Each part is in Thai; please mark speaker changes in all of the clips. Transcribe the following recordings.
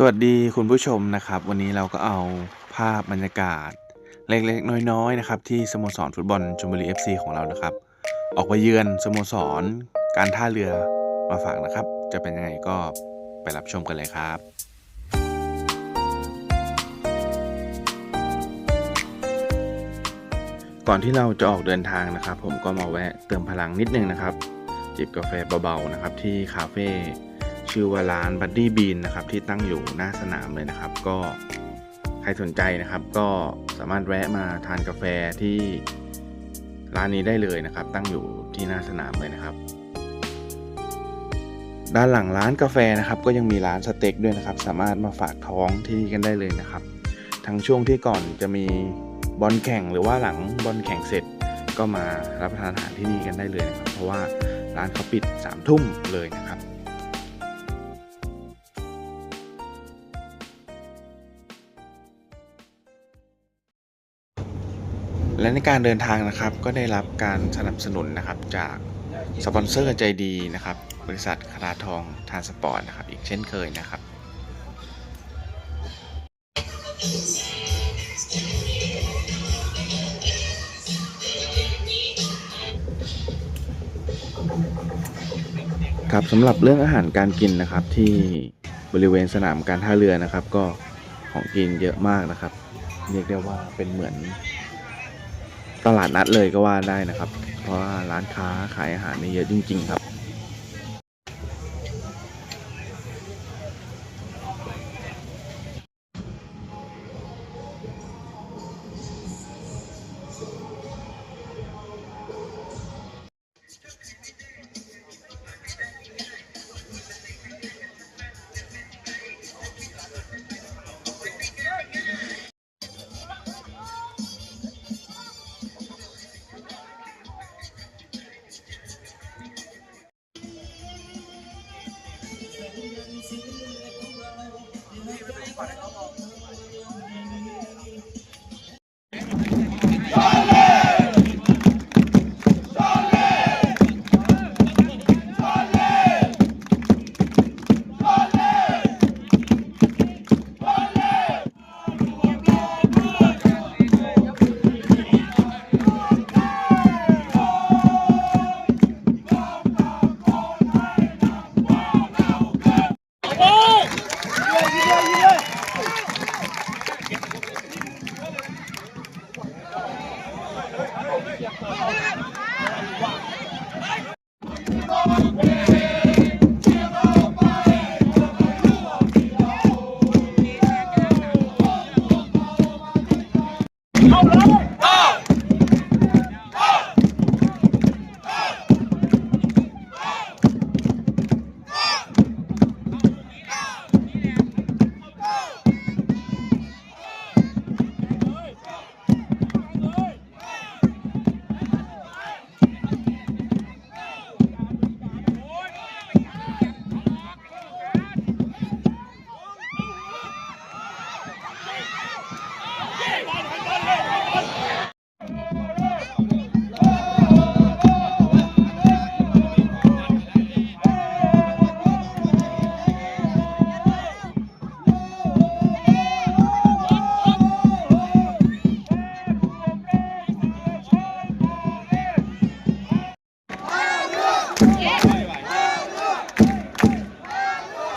Speaker 1: สวัสดีคุณผู้ชมนะครับ วันนี้เราก็เอาภาพบรรยากาศ เล็กๆ น้อยๆนะครับที่สโมสรฟุตบอลชลบุรี FC ของเรานะครับ ออกไปเยือนสโมสร การท่าเรือมาฝากนะครับ จะเป็นยังไงก็ไปรับชมกันเลยครับก่อนที่เราจะออกเดินทางนะครับ ผมก็มาแวะเติมพลังนิดนึงนะครับ จิบกาแฟเบาๆนะครับที่คาเฟ่ ชื่อว่าร้านบัดดี้บีนนะครับที่ตั้งอยู่หน้าสนามเลยนะครับ ก็ใครสนใจนะครับ ก็สามารถแวะมาทานกาแฟที่ร้านนี้ได้เลยนะครับ ตั้งอยู่ที่หน้าสนามเลยนะครับ ด้านหลังร้านกาแฟนะครับ ก็ยังมีร้านสเต็กด้วยนะครับ สามารถมาฝากท้องที่นี่กันได้เลยนะครับ ทั้งช่วงที่ก่อนจะมีบอลแข่งหรือว่าหลังบอลแข่งเสร็จก็มารับประทานอาหารที่นี่กันได้เลยนะครับ เพราะว่าร้านเขาปิด3ามทุ่มเลยนะครับ และในการเดินทางนะครับก็ได้รับการสนับสนุนนะครับจากสปอนเซอร์ใจดีนะครับ บริษัทคาราทองทานสปอร์ตนะครับ อีกเช่นเคยนะครับ ครับสำหรับเรื่องอาหารการกินนะครับที่บริเวณสนามการท่าเรือนะครับ ก็ของกินเยอะมากนะครับ เรียกได้ว่าเป็นเหมือน ตลาดนัดเลยก็ว่าได้นะครับ เพราะว่าร้านค้าขายอาหารนี่เยอะจริง ๆ ครับ para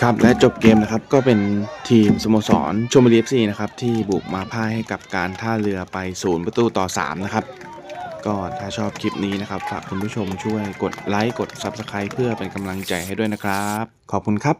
Speaker 1: ครับและจบเกมนะครับก็เป็นทีมสโมสรชมบุรีเอฟซีนะครับที่บุกมาพ่ายให้กับการท่าเรือไปศูนย์ประตูต่อ 3 นะครับ ก็ถ้าชอบคลิปนี้นะครับฝากคุณผู้ชมช่วยกดไลค์กด Subscribe เพื่อเป็นกำลังใจให้ด้วยนะครับ ขอบคุณครับ